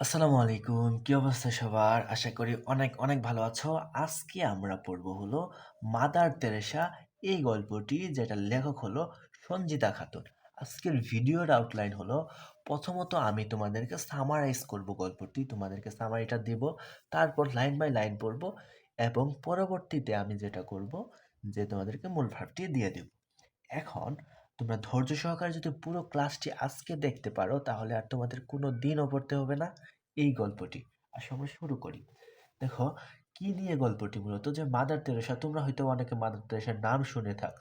আসসালামু আলাইকুম। কি অবস্থা সবার? আশা করি অনেক অনেক ভালো আছো। আজকে আমরা পড়ব হলো মাদার তেরেসা এই গল্পটি, যেটা লেখক হলো সঞ্জিতা খাতুন। আজকের ভিডিওর আউটলাইন হলো, প্রথমত আমি তোমাদেরকে সামারাইজ করব গল্পটি, তোমাদেরকে সামারিটা দিব, তারপর লাইন বাই লাইন পড়ব, এবং পরবর্তীতে আমি যেটা করব, যে তোমাদেরকে মূল ভাবটি দিয়ে দেব। এখন তোমরা ধৈর্য সহকারে যদি পুরো ক্লাসটি আজকে দেখতে পারো, তাহলে আর তোমাদের কোনো দিনও পড়তে হবে না এই গল্পটি। আসলে আমরা শুরু করি। দেখো, কি নিয়ে গল্পটি মূলত? যে মাদার তেরেসা, তোমরা হয়তো অনেকে মাদার তেরেসার নাম শুনে থাক।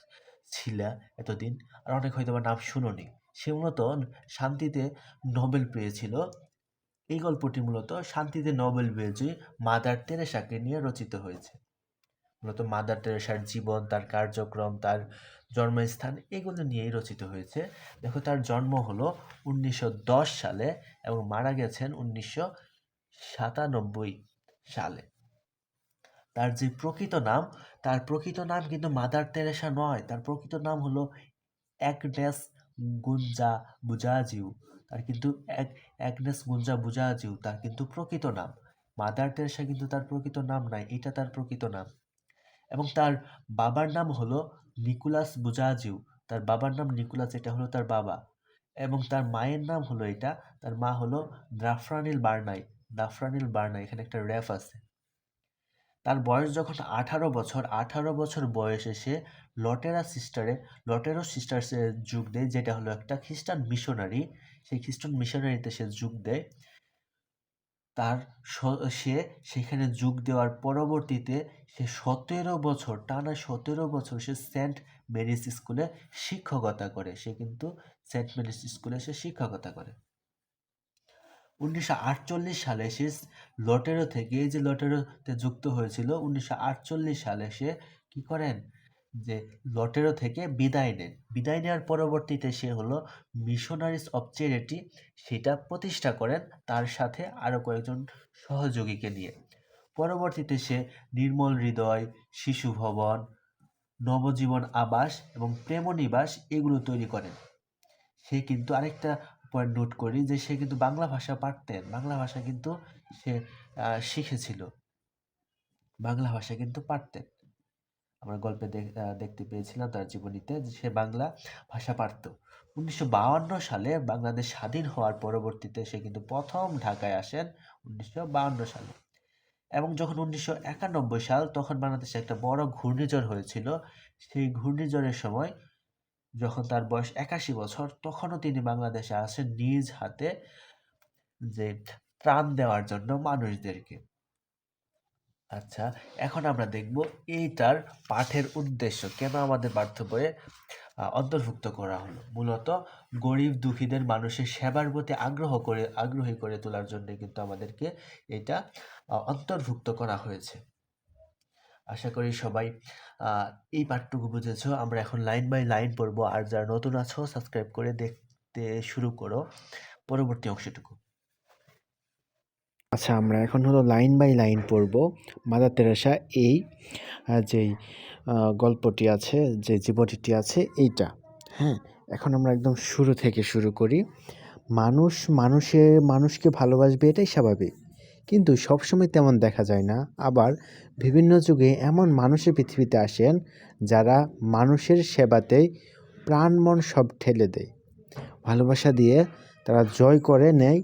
ছিলা এতদিন, আর অনেক হয়তো নাম শুনোনি। সে মূলত শান্তিতে নোবেল পেয়েছিল। এই গল্পটি মূলত শান্তিতে নোবেল পেয়েছে মাদার তেরেসাকে নিয়ে রচিত হয়েছে। মূলত মাদার তেরেসার জীবন, তার কার্যক্রম, তার জন্মস্থান এগুলো নিয়েই রচিত হয়েছে। দেখো তার জন্ম হলো উনিশশো দশ সালে এবং মারা গেছেন উনিশশো সাতানব্বই সালে। তার যে প্রকৃত নাম, তার প্রকৃত নাম কিন্তু মাদার তেরেসা নয়। তার প্রকৃত নাম হলো অ্যাগনেস গুঞ্জা বুজাজিউ তার কিন্তু এক অ্যাগনেস গুঞ্জা বুজাজিউ তার কিন্তু প্রকৃত নাম। মাদার তেরেসা কিন্তু তার প্রকৃত নাম নাই, এটা তার প্রকৃত নাম। এবং তার বাবার নাম হলো নিকোলাস বুজাজিউ, তার বাবার নাম নিকোলাস, এটা হলো তার বাবা। এবং তার মায়ের নাম হলো এটা, তার মা হলো দাফরানিল বার্নাই দাফরানিল বার্নাই, এখানে একটা র্যাফ আছে। তার বয়স যখন আঠারো বছর আঠারো বছর বয়সে সে লটেরা সিস্টারে, লটেরো সিস্টার্সে যোগ দেয়, যেটা হলো একটা খ্রিস্টান মিশনারি। সেই খ্রিস্টান মিশনারিতে সে যোগ দেয়। তার সে সেখানে যোগ দেওয়ার পরবর্তীতে সে সতেরো বছর, টানা সতেরো বছর সে সেন্ট মেরিস স্কুলে শিক্ষকতা করে। সে কিন্তু সেন্ট মেরিস স্কুলে সে শিক্ষকতা করে। উনিশশো আটচল্লিশ সালে সে লটেরো থেকে, এই যে লটেরোতে যুক্ত হয়েছিল, উনিশশো আটচল্লিশ সালে সে কি করেন? যে লটেরো থেকে বিদায় নেন বিদায় নেওয়ার পরবর্তীতে সে হলো মিশনারিজ অফ চ্যারিটি। সেটা প্রতিষ্ঠা করেন তার সাথে আরও কয়েকজন সহযোগীকে নিয়ে। পরবর্তীতে সে নির্মল হৃদয়, শিশু ভবন, নবজীবন আবাস এবং প্রেমনিবাস এগুলো তৈরি করেন। সে কিন্তু আরেকটা পয়েন্ট নোট করি যে সে কিন্তু বাংলা ভাষা পারতেন। বাংলা ভাষা কিন্তু সে শিখেছিল। বাংলা ভাষা কিন্তু পারতেন। আমরা গল্পে দেখতে পেয়েছিলাম তার জীবনীতে সে বাংলা ভাষা পারত। উনিশশো সালে বাংলাদেশ স্বাধীন হওয়ার পরবর্তীতে সে কিন্তু প্রথম ঢাকায় আসেন উনিশশো সালে। এবং যখন উনিশশো একানব্বই সাল তখন বাংলাদেশে একটা বড় ঘূর্ণিঝড় হয়েছিল। সেই ঘূর্ণিঝড়ের সময় যখন তার বয়স একাশি বছর তখনও তিনি বাংলাদেশে আসেন নিজ হাতে যে ত্রাণ দেওয়ার জন্য মানুষদেরকে। আচ্ছা এখন আমরা দেখব এইটার পাঠের উদ্দেশ্য। কেন আমাদের পাঠ্য বইয়ে অন্তর্ভুক্ত করা হলো? মূলত গরিব দুঃখীদের মানুষের সেবার প্রতি আগ্রহ করে, আগ্রহী করে তোলার জন্য কিন্তু আমাদেরকে এটা অন্তর্ভুক্ত করা হয়েছে। আশা করি সবাই এই পাঠটুকু বুঝেছ। আমরা এখন লাইন বাই লাইন পড়ব। আর যারা নতুন আছো, সাবস্ক্রাইব করে দেখতে শুরু করো। পরবর্তী অংশটুকু। আচ্ছা আমরা এখন হলো লাইন বাই লাইন পড়ব। মাদার তেরেসা এই যেই গল্পটি আছে, যে জীবনীটি আছে, এইটা। হ্যাঁ এখন আমরা একদম শুরু থেকে শুরু করি। মানুষ মানুষে, মানুষকে ভালোবাসবে এটাই স্বাভাবিক। কিন্তু সবসময় তেমন দেখা যায় না। আবার বিভিন্ন যুগে এমন মানুষের পৃথিবীতে আসেন, যারা মানুষের সেবাতেই প্রাণ মন সব ঠেলে দেয়। ভালোবাসা দিয়ে তারা জয় করে নেয়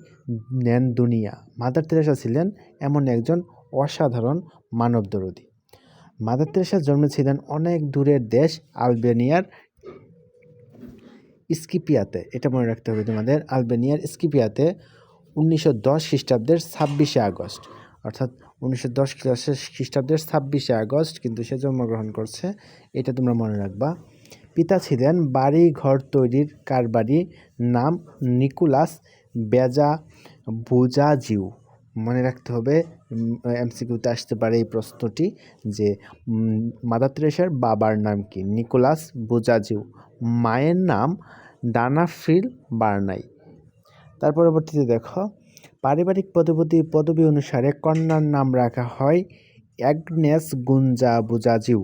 নেন দুনিয়া। মাদার তেরেসা ছিলেন এমন একজন অসাধারণ মানবদরদী মাদার তেরেসা জন্মেছিলেন অনেক দূরের দেশ আলবেনিয়ার স্কিপিয়াতে। এটা মনে রাখতে হবে তোমাদের, আলবেনিয়ার স্কিপিয়াতে উনিশশো দশ খ্রিস্টাব্দের ছাব্বিশে আগস্ট। অর্থাৎ উনিশশো দশ খ্রিস্টাব্দের ছাব্বিশে আগস্ট কিন্তু সে জন্মগ্রহণ করছে, এটা তোমরা মনে রাখবা। পিতা ছিলেন বাড়ি ঘর তৈরির কারবারি নাম নিকোলাস বেজা বুজাজিউ মনে রাখতে হবে এমসিকিউতে আসতে পারে এই প্রশ্নটি যে মাদার তেরেসার বাবার নাম কি? Nicholas Bojaxhiu. মায়ের নাম ডানাফ্রিল বার্নাই। তার পরবর্তীতে দেখো, পারিবারিক পদবতী পদবী অনুসারে কন্যার নাম রাখা হয় অ্যাগনেস গুঞ্জা বুজাজিউ।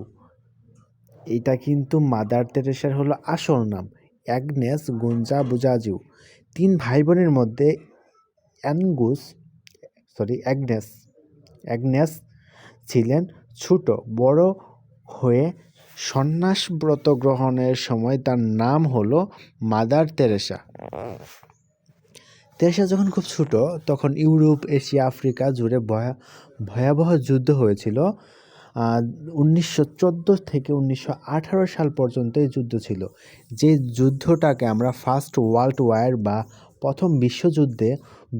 এটা কিন্তু মাদার তেরেসার হলো আসল নাম, অ্যাগনেস গুঞ্জা বুজাজিউ। তিন ভাই বোনের মধ্যে অ্যানগুস সরি অ্যাগনেস অ্যাগনেস ছিলেন ছোট, বড় হয়ে সন্ন্যাস ব্রত গ্রহণের সময় তার নাম হলো মাদার তেরেসা তেরেসা যখন খুব ছোট, তখন ইউরোপ, এশিয়া, আফ্রিকা জুড়ে ভয়া, ভয়াবহ যুদ্ধ হয়েছিল। উনিশশো চোদ্দ থেকে উনিশশো আঠারো সাল পর্যন্ত এই যুদ্ধ ছিল। যে যুদ্ধটাকে আমরা ফার্স্ট ওয়ার্ল্ড ওয়ার বা প্রথম বিশ্বযুদ্ধে,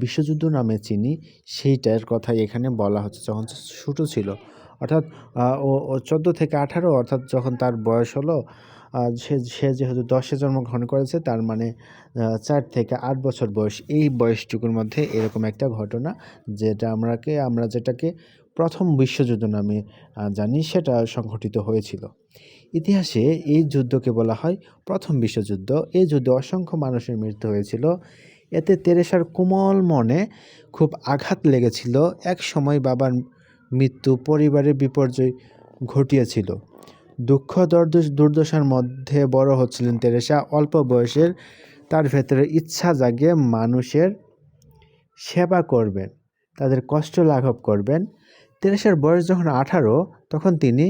বিশ্বযুদ্ধ নামে চিনি, সেইটার কথাই এখানে বলা হচ্ছে যখন ছোটো ছিল। অর্থাৎ ও চোদ্দ থেকে আঠারো, অর্থাৎ যখন তার বয়স হলো সে সে যেহেতু দশে জন্মগ্রহণ করেছে, তার মানে চার থেকে আট বছর বয়স, এই বয়সটুকুর মধ্যে এরকম একটা ঘটনা যেটা আমরাকে, আমরা যেটাকে প্রথম বিশ্বযুদ্ধ নামে জানি, সেটা সংঘটিত হয়েছিল। ইতিহাসে এই যুদ্ধকে বলা হয় প্রথম বিশ্বযুদ্ধ। এই যুদ্ধে অসংখ্য মানুষের মৃত্যু হয়েছিল। এতে তেরেসার কোমল মনে খুব আঘাত লেগেছিল। এক সময় বাবার মৃত্যু পরিবারের বিপর্যয় ঘটিয়েছিল। দুঃখ দর্দ দুর্দশার মধ্যে বড় হচ্ছিলেন তেরেসা। অল্প বয়সের তার ভেতরে ইচ্ছা জাগে মানুষের সেবা করবেন, তাদের কষ্ট লাঘব করবেন। তেরেসার বয়স যখন আঠারো, তখন তিনি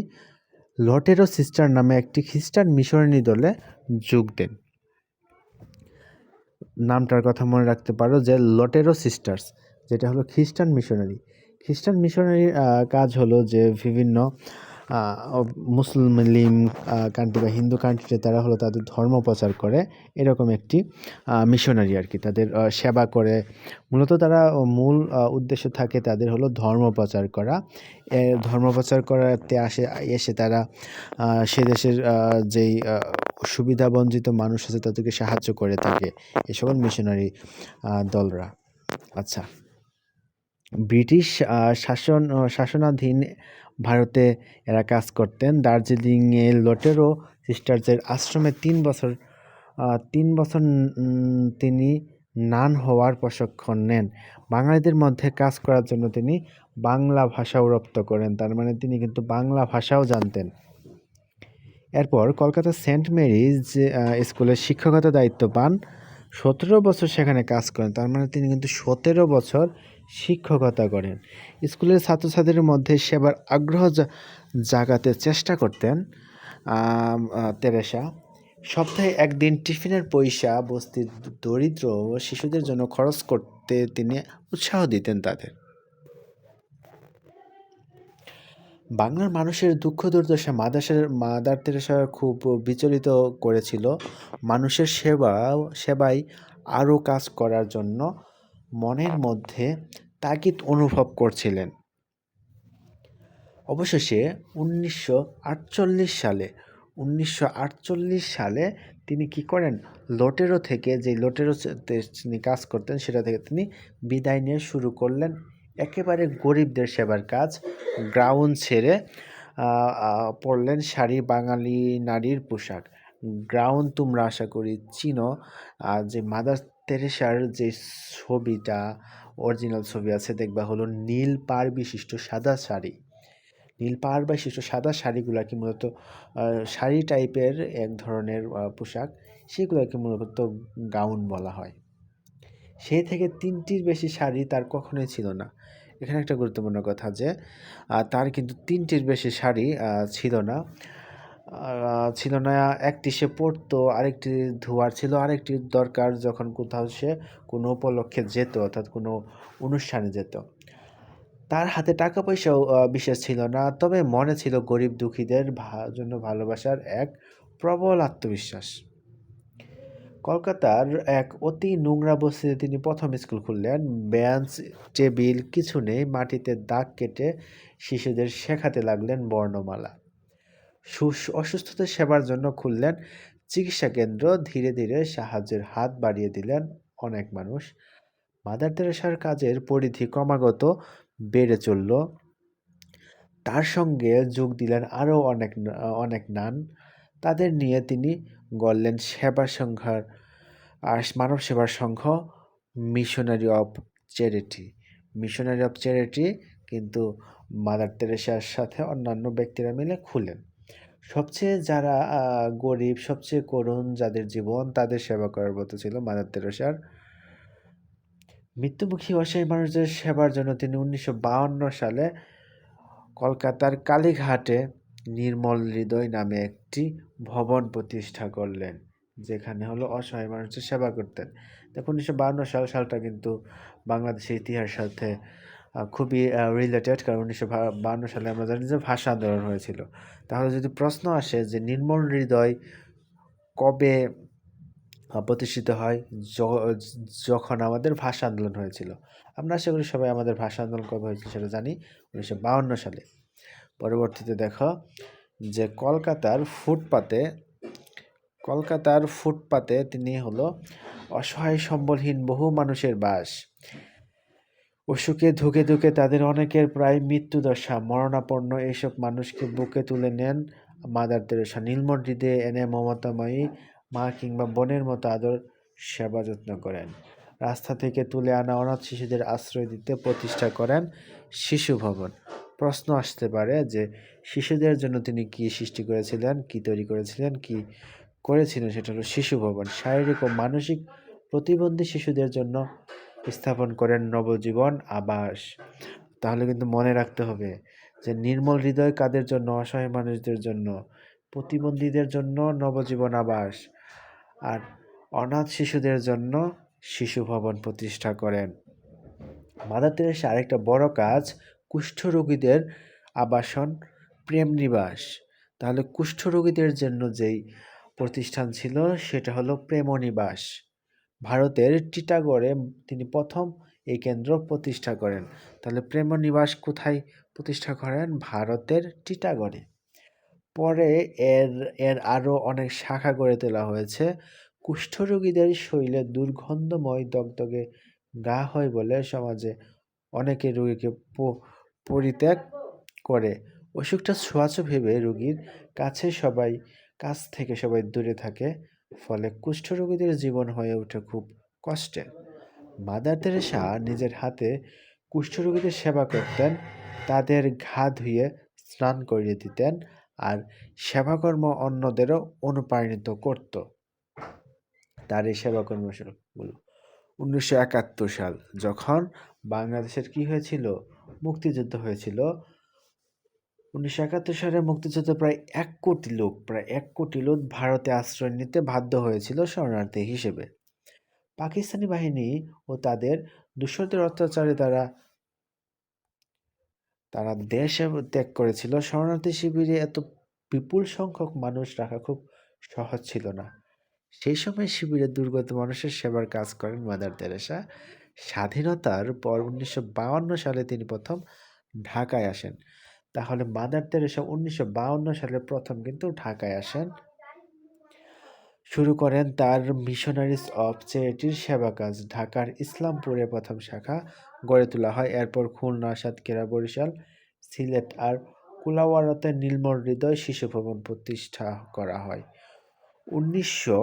লটেরো সিস্টার নামে একটি খ্রিস্টান মিশনারি দলে যোগ দেন। নামটার কথা মনে রাখতে পারো যে লটেরো সিস্টার্স যেটা হলো খ্রিস্টান মিশনারি। খ্রিস্টান মিশনারির কাজ হলো যে বিভিন্ন মুসলিম কান্ট্রি বা হিন্দু কান্ট্রিতে তারা হলো তাদের ধর্ম প্রচার করে, এরকম একটি মিশনারি আর কি। তাদের সেবা করে। মূলত তারা মূল উদ্দেশ্য থাকে তাদের হলো ধর্ম প্রচার করা। ধর্ম প্রচার করাতে আসে, এসে তারা সে দেশের যেই সুবিধাবঞ্চিত মানুষ আছে তাদেরকে সাহায্য করে থাকে এ সকল মিশনারি দলরা। আচ্ছা। ব্রিটিশ শাসন শাসনাধীন ভারতে এরা কাজ করতেন। দার্জিলিংয়ে লটেরো সিস্টার্সের আশ্রমে তিন বছর তিন বছর তিনি নান হওয়ার প্রশিক্ষণ নেন। বাঙালিদের মধ্যে কাজ করার জন্য তিনি বাংলা ভাষাও রপ্ত করেন। তার মানে তিনি কিন্তু বাংলা ভাষাও জানতেন। এরপর কলকাতা সেন্ট মেরিজ স্কুলের শিক্ষকতার দায়িত্ব পান। সতেরো বছর সেখানে কাজ করেন। তার মানে তিনি কিন্তু সতেরো বছর শিক্ষকতা করেন। স্কুলের ছাত্রছাত্রীদের মধ্যে সেবার আগ্রহ জাগাতে চেষ্টা করতেন তেরেসা। সপ্তাহে একদিন টিফিনের পয়সা, বস্তির দরিদ্র শিশুদের জন্য খরচ করতে তিনি উৎসাহ দিতেন তাদের। বাংলার মানুষের দুঃখ দুর্দশা মাদাসের মাদার তেরেসা খুব বিচলিত করেছিল। মানুষের সেবা সেবায় আরও কাজ করার জন্য মনের মধ্যে তাগিদ অনুভব করছিলেন। অবশেষে উনিশশো আটচল্লিশ সালে, উনিশশো আটচল্লিশ সালে তিনি কি করেন? লটেরো থেকে যে লটেরোতে তিনি কাজ করতেন, সেটা থেকে তিনি বিদায় নিয়ে শুরু করলেন। একেবারে গরিবদের সেবার কাজ। গ্রাউন্ড ছেড়ে পরলেন শাড়ি বাঙালি নারীর পোশাক। গ্রাউন্ড তোমরা আশা করি চিনো। যে মাদার তেরেসার যে ছবিটা অরিজিনাল ছবি আছে, দেখবা হলো নীল পাড় বিশিষ্ট সাদা শাড়ি। নীল পাড় বিশিষ্ট সাদা শাড়িগুলাকে মূলত শাড়ি টাইপের এক ধরনের পোশাক, সেগুলোকে মূলত গাউন বলা হয়। সেই থেকে তিনটির বেশি শাড়ি তার কখনোই ছিল না। এখানে একটা গুরুত্বপূর্ণ কথা যে তার কিন্তু তিনটির বেশি শাড়ি ছিল না। ছিল না, একটি সে পড়তো, আরেকটি ধোয়ার ছিল, আরেকটি দরকার যখন কোথাও সে কোনো উপলক্ষে যেত, অর্থাৎ কোনো অনুষ্ঠানে যেত। তার হাতে টাকা পয়সাও বিশেষ ছিল না, তবে মনে ছিল গরিব দুঃখীদের জন্য ভালোবাসার এক প্রবল আত্মবিশ্বাস। কলকাতার এক অতি নোংরা বস্তিতে তিনি প্রথম স্কুল খুললেন। বেঞ্চ, টেবিল, কিছু নেই, মাটিতে দাগ কেটে শিশুদের শেখাতে লাগলেন বর্ণমালা। সুস- অসুস্থতার সেবার জন্য খুললেন চিকিৎসা কেন্দ্র। ধীরে ধীরে সাহায্যের হাত বাড়িয়ে দিলেন অনেক মানুষ। মাদার তেরেসার কাজের পরিধি ক্রমাগত বেড়ে চলল। তার সঙ্গে যোগ দিলেন আরও অনেক অনেক নান। তাদের নিয়ে তিনি গড়লেন সেবা সংঘার, আর মানব সেবার সংঘ missionary of charity. Missionary of charity কিন্তু মাদার তেরেসার সাথে অন্যান্য ব্যক্তিরা মিলে খুলেন। সবচেয়ে যারা গরিব, সবচেয়ে করুণ যাদের জীবন তাদের সেবা করার মতো ছিল মাদার তেরেসার। মৃত্যুমুখী অসহায় মানুষদের সেবার জন্য তিনি উনিশশো সালে কলকাতার কালীঘাটে নির্মল হৃদয় নামে একটি ভবন প্রতিষ্ঠা করলেন, যেখানে হলো অসহায় মানুষের সেবা করতেন। দেখুন, উনিশশো সাল, সালটা কিন্তু বাংলাদেশের ইতিহাসের সাথে খুবই রিলেটেড কারণ উনিশশো বাহান্ন সালে আমরা জানি যে ভাষা আন্দোলন হয়েছিল। তাহলে যদি প্রশ্ন আসে যে নির্মল হৃদয় কবে প্রতিষ্ঠিত হয় যখন আমাদের ভাষা আন্দোলন হয়েছিল? আমরা আশা করি সবাই আমাদের ভাষা আন্দোলন কবে হয়েছিল সেটা জানি উনিশশো বাহান্ন সালে। পরবর্তীতে দেখো যে কলকাতার ফুটপাতে কলকাতার ফুটপাতে তিনি হলো অসহায়, সম্বলহীন, বহু মানুষের বাস। অসুখে ধুকে ধুকে তাদের অনেকের প্রায় মৃত্যুদশা। মরণাপন্ন এইসব মানুষকে বুকে তুলে নেন মাদার তেরেসা। নীলমণ হৃদয়ে এনে মমতাময়ী মা কিংবা বোনের মতো আদর, সেবা যত্ন করেন। রাস্তা থেকে তুলে আনা অনাথ শিশুদের আশ্রয় দিতে প্রতিষ্ঠা করেন শিশু ভবন। প্রশ্ন আসতে পারে যে, শিশুদের জন্য তিনি কি সৃষ্টি করেছিলেন, কি তৈরি করেছিলেন, কি করেছিলেন সেটা হলো শিশু ভবন। শারীরিক ও মানসিক প্রতিবন্ধী শিশুদের জন্য স্থাপন করেন নবজীবন আবাস। তাহলে কিন্তু মনে রাখতে হবে যে নির্মল হৃদয় কাদের জন্য? অসহায় মানুষদের জন্য। প্রতিবন্ধীদের জন্য নবজীবন আবাস। আর অনাথ শিশুদের জন্য শিশু ভবন প্রতিষ্ঠা করেন। মাদার তেরেসা, আরেকটা বড় কাজ কুষ্ঠরোগীদের আবাসন, প্রেম নিবাস। তাহলে কুষ্ঠরোগীদের জন্য যেই প্রতিষ্ঠান ছিল, সেটা হলো প্রেমনিবাস ভারতের টিটাগড়ে তিনি প্রথম এই কেন্দ্র প্রতিষ্ঠা করেন। তাহলে প্রেমনিবাস কোথায় প্রতিষ্ঠা করেন? ভারতের টিটাগড়ে। পরে এর এর আরও অনেক শাখা গড়ে তোলা হয়েছে। কুষ্ঠরোগীদের শরীরে দুর্গন্ধময় দগদগে গা হয় বলে সমাজে অনেকে রোগীকে পরিত্যাগ করে। অসুখটা ছোঁয়াচে ভেবে রোগীর কাছে সবাই, কাছ থেকে সবাই দূরে থাকে। ফলে কুষ্ঠরোগীদের জীবন হয়ে ওঠে খুব কষ্টের মাদার তেরেসা নিজের হাতে কুষ্ঠরোগীদের সেবা করতেন, তাদের ঘা ধুয়ে স্নান করিয়ে দিতেন আর সেবাকর্ম অন্যদেরও অনুপ্রাণিত করত। তার এই সেবাকর্মগুলো উনিশশো একাত্তর সাল, যখন বাংলাদেশের কি হয়েছিল, মুক্তিযুদ্ধ হয়েছিল উনিশশো একাত্তর সালে মুক্তিযুদ্ধে প্রায় এক কোটি লোক, প্রায় এক কোটি লোক ভারতে আশ্রয় নিতে বাধ্য হয়েছিল শরণার্থী হিসেবে। পাকিস্তানি বাহিনী ও তাদের দূষরদের অত্যাচারে তারা তারা দেশ ত্যাগ করেছিল। শরণার্থী শিবিরে এত বিপুল সংখ্যক মানুষ রাখা খুব সহজ ছিল না। সেই সময় শিবিরে দুর্গত মানুষের সেবার কাজ করেন মাদার তেরেসা। স্বাধীনতার পর উনিশশো সালে তিনি প্রথম ঢাকায় আসেন। তাহলে মাদার তেরেসা উনিশশো সালে প্রথম কিন্তু ঢাকায় আসেন। শুরু করেন তার মিশনারিজ অফ চ্যারিটির সেবা কাজ। ঢাকার ইসলামপুরে প্রথম শাখা গড়ে তোলা হয়। এরপর খুলনা, সাতক্ষীরা, বরিশাল, সিলেট আর কুলাওয়াড়াতে নীলমল হৃদয় শিশু ভবন প্রতিষ্ঠা করা হয়। উনিশশো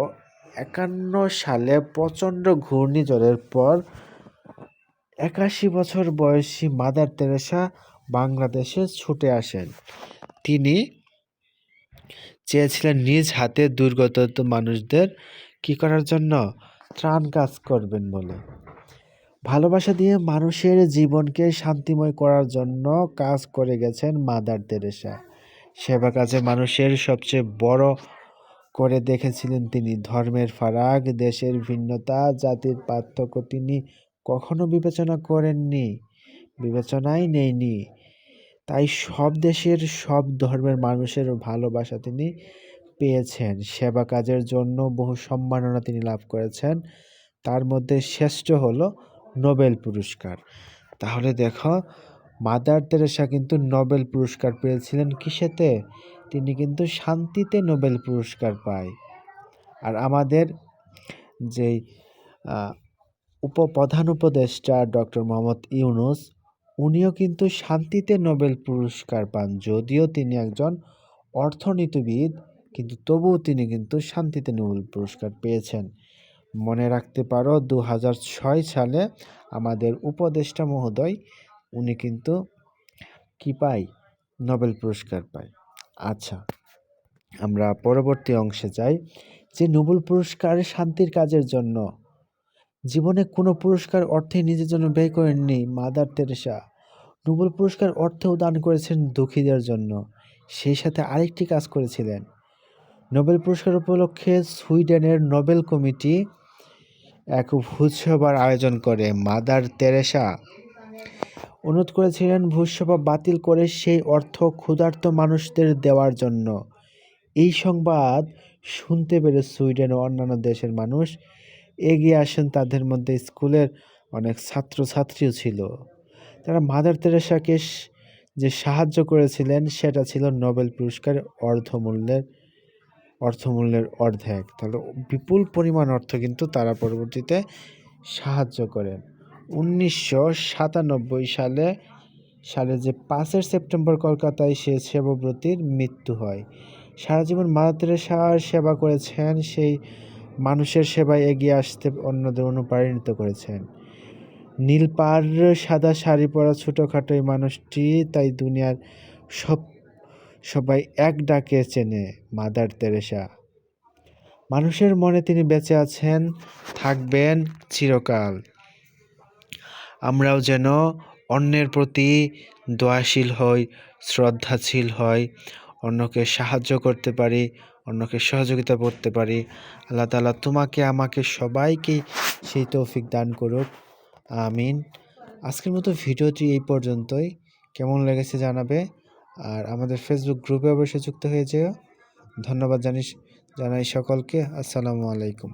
একান্ন সালে প্রচণ্ড ঘূর্ণিঝড়ের পর একাশি বছর বয়সী মাদার তেরেসা বাংলাদেশে ছুটে আসেন। তিনি চেয়েছিলেন নিজ হাতে দুর্গত মানুষদের কি করার জন্য ত্রাণ কাজ করবেন বলে। ভালোবাসা দিয়ে মানুষের জীবনকে শান্তিময় করার জন্য কাজ করে গেছেন মাদার তেরেসা। সেবা কাজে মানুষের সবচেয়ে বড় করে দেখেছিলেন তিনি। ধর্মের ফারাক, দেশের ভিন্নতা, জাতির পার্থক্য তিনি কখনো বিবেচনা করেননি বিবেচনায় নেয়নি। তাই সব দেশের সব ধর্মের মানুষের ভালোবাসা তিনি পেয়েছেন। সেবা কাজের জন্য বহু সম্মাননা তিনি লাভ করেছেন। তার মধ্যে শ্রেষ্ঠ হলো নোবেল পুরস্কার। তাহলে দেখো, মাদার তেরেসা কিন্তু নোবেল পুরস্কার পেয়েছিলেন কিসেতে? তিনি কিন্তু শান্তিতে নোবেল পুরস্কার পায়। আর আমাদের যেই উপপ্রধান উপদেষ্টা ডক্টর মোহাম্মদ ইউনুস উনিও কিন্তু শান্তিতে নোবেল পুরস্কার পান, যদিও তিনি একজন অর্থনীতিবিদ, কিন্তু তবুও তিনি কিন্তু শান্তিতে নোবেল পুরস্কার পেয়েছেন। মনে রাখতে পারো দু হাজার ছয় সালে আমাদের উপদেষ্টা মহোদয়, উনি কিন্তু কি পায় নোবেল পুরস্কার পায়। আচ্ছা আমরা পরবর্তী অংশে যাই। যে নোবেল পুরস্কার শান্তির কাজের জন্য জীবনে কোনো পুরস্কার অর্থেই নিজের জন্য ব্যয় করেননি মাদার তেরেসা নোবেল পুরস্কার অর্থেও দান করেছেন দুঃখীদের জন্য। সেই সাথে আরেকটি কাজ করেছিলেন। নোবেল পুরস্কার উপলক্ষে সুইডেনের নোবেল কমিটি এক ভোজসভার আয়োজন করে মাদার তেরেসা অনুরোধ করেছিলেন ভোজসভা বাতিল করে সেই অর্থ ক্ষুধার্ত মানুষদের দেওয়ার জন্য। এই সংবাদ শুনতে পেরে সুইডেন ও অন্যান্য দেশের মানুষ এগিয়ে আসেন তাদের মধ্যে স্কুলের অনেক ছাত্রছাত্রীও ছিল। তারা মাদার তেরেসাকে যে সাহায্য করেছিলেন সেটা ছিল নোবেল পুরস্কার অর্ধমূল্যের অর্থমূল্যের অর্ধেক। তাহলে বিপুল পরিমাণ অর্থ কিন্তু তারা পরবর্তীতে সাহায্য করেন। উনিশশো সাতানব্বই সালে সালে যে পাঁচের সেপ্টেম্বর কলকাতায় সে সেবাব্রতীর মৃত্যু হয়। সারা জীবন মাদার তেরেসার সেবা করেছেন সেই মানুষের সেবায় এগিয়ে আসতে অন্যদের অনুপ্রাণিত করেছেন। নীল পাড় সাদা শাড়ি পরা ছোটোখাটো এই মানুষটি তাই দুনিয়ার সব, সবাই এক ডাকে চেনে মাদার তেরেসা। মানুষের মনে তিনি বেঁচে আছেন, থাকবেন চিরকাল। আমরাও যেন অন্যের প্রতি দয়াশীল হই, শ্রদ্ধাশীল হই, অন্যকে সাহায্য করতে পারি অন্যকে সহযোগিতা করতে পারি। আল্লাহ তালা তোমাকে, আমাকে সবাইকে সেই তৌফিক দান করুক। আমিন। আজকের মতো ভিডিওটি এই পর্যন্তই। কেমন লেগেছে জানাবে? আর আমাদের ফেসবুক গ্রুপে অবশ্যই যুক্ত হয়ে যেও। ধন্যবাদ জানিস, জানাই সকলকে। আসসালামু আলাইকুম।